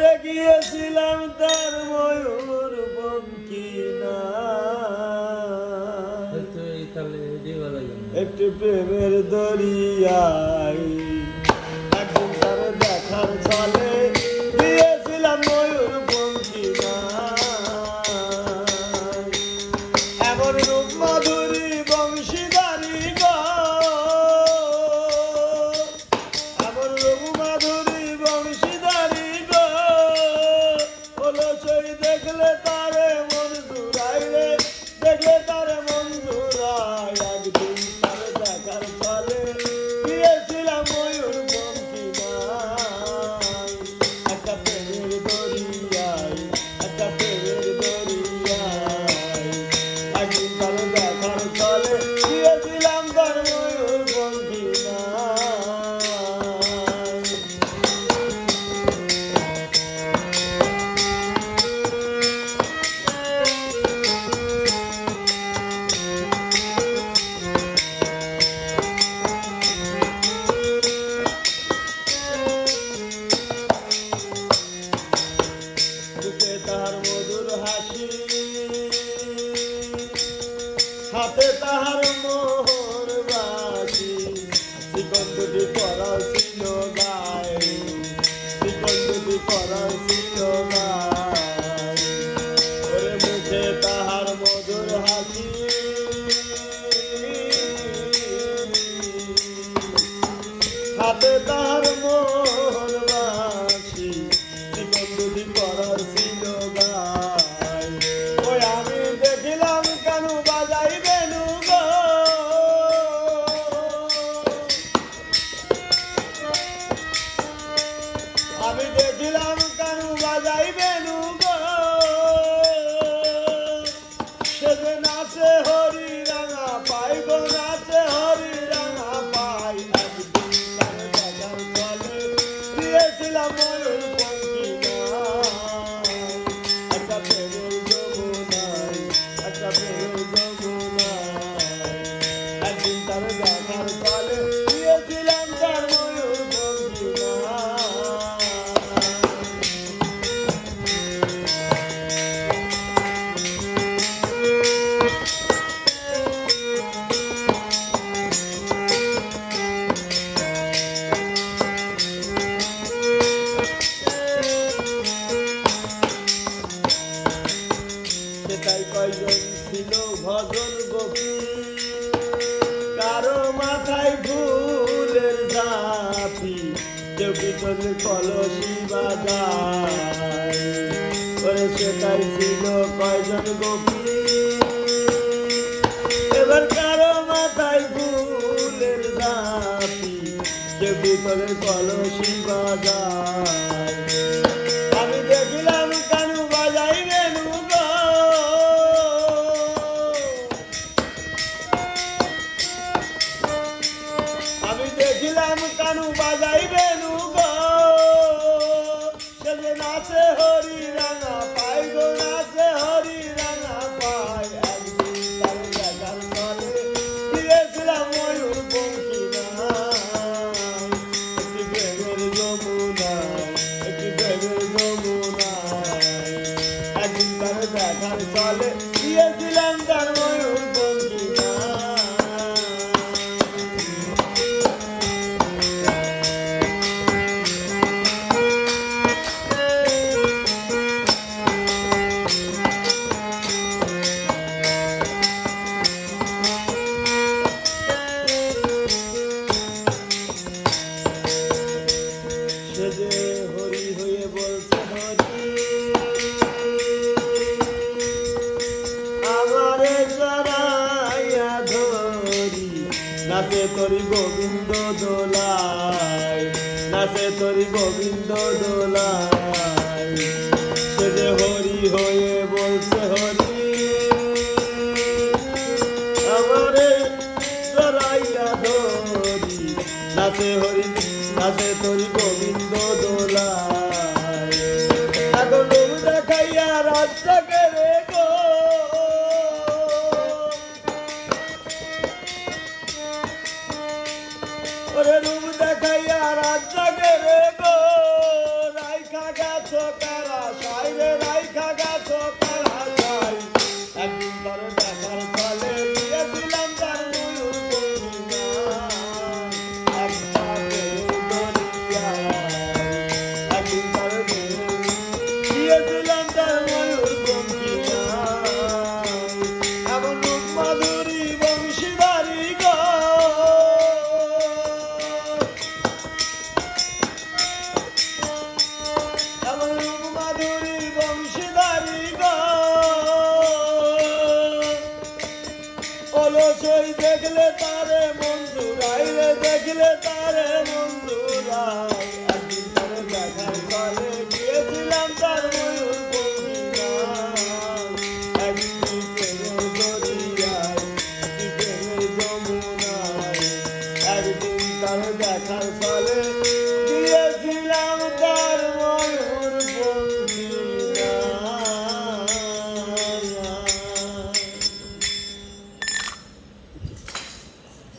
করে গিয়েছিলাম তার ময়ূর বঙ্কিনা একটি প্রেমের দরিয়া। সাথে তাহার মন একজন কলসি বাজায়। করে সেটাই ছিল কয়জন গোপী এবার কারও মাথায় ফুলের দাপি যে ভিতরে কলসি বাজায়। হরি হয়ে বলছে হরি। আমারে চড়াইয়া ধরি, নাচে করি গোবিন্দ দোলায়, নাচে করি গোবিন্দ দোলায়। সে যে হরি হয়ে বলছে হরি। আমারে চড়াইয়া ধরি, নাচে রাতে তোর গোবিন্দ দোলায়। এখন রূপ দেখাইয়া রাস্তাকে রেখো। ওরে রূপ দেখাইয়া রাস্তাকে রেখো। রাইখা গাছ চলো সই দেখলে তারে মন্দুর আইলে দেখলে তারে